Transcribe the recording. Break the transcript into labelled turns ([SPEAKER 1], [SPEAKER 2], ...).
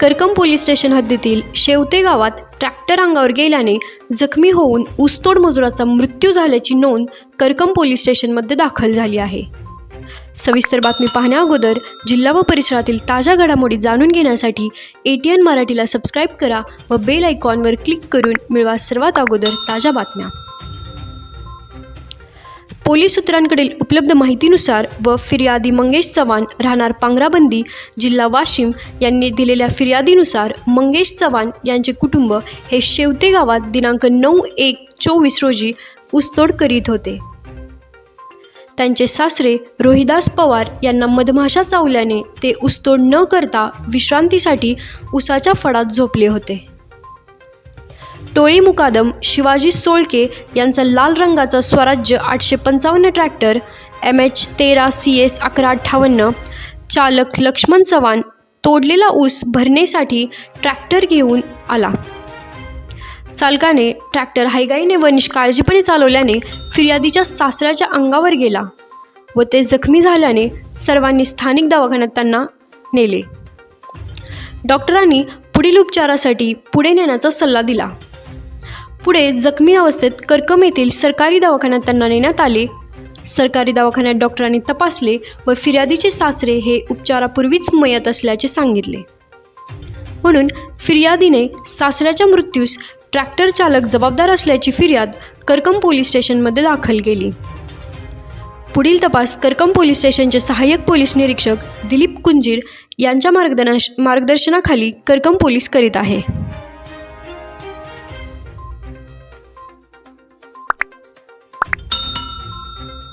[SPEAKER 1] करकम police station हद्दीतील शेवते गावात tractor अंगावर गेल्याने जखमी होऊन ऊसतोड मजुराचा मृत्यू झाल्याची नोंद करकम पोलीस स्टेशनमध्ये दाखल झाली आहे. सविस्तर बातमी पाहण्या अगोदर जिल्हा व परिसरातील ताज्या घडामोडी जाणून घेण्यासाठी ए टी एन मराठीला सबस्क्राईब करा व बेल आयकॉनवर क्लिक करून मिळवा सर्वात अगोदर ताज्या बातम्या. पोलीस सूत्रांकडील उपलब्ध माहितीनुसार व फिर्यादी मंगेश चव्हाण राहणार पांगराबंदी जिल्हा वाशिम यांनी दिलेल्या फिर्यादीनुसार मंगेश चव्हाण यांचे कुटुंब हे शेवते गावात दिनांक नऊ एक चोवीस रोजी ऊसतोड करीत होते. त्यांचे सासरे रोहिदास पवार यांना मधमाशा चावल्याने ते ऊसतोड न करता विश्रांतीसाठी उसाच्या फडात झोपले होते. टोळी मुकादम शिवाजी सोळके यांचा लाल रंगाचा स्वराज्य आठशे पंचावन्न ट्रॅक्टर एम एच तेरा सी एस अकरा अठ्ठावन्न चालक लक्ष्मण चव्हाण तोडलेला ऊस भरण्यासाठी ट्रॅक्टर घेऊन आला. चालकाने ट्रॅक्टर हायगाईने व निष्काळजीपणे चालवल्याने फिर्यादीच्या सासऱ्याच्या अंगावर गेला व ते जखमी झाल्याने सर्वांनी स्थानिक दवाखान्यात त्यांना नेले. डॉक्टरांनी पुढील उपचारासाठी पुढे नेण्याचा सल्ला दिला. पुढे जखमी अवस्थेत करकम येथील सरकारी दवाखान्यात त्यांना नेण्यात आले. सरकारी दवाखान्यात डॉक्टरांनी तपासले व फिर्यादीचे सासरे हे उपचारापूर्वीच मयत असल्याचे सांगितले. म्हणून फिर्यादीने सासऱ्याच्या मृत्यूस ट्रॅक्टर चालक जबाबदार असल्याची फिर्याद करकम पोलीस स्टेशनमध्ये दाखल केली. पुढील तपास करकम पोलीस स्टेशनचे सहाय्यक पोलीस निरीक्षक दिलीप कुंजीर यांच्या मार्गदर्श मार्गदर्शनाखाली करकम पोलीस करीत आहे. Thank you.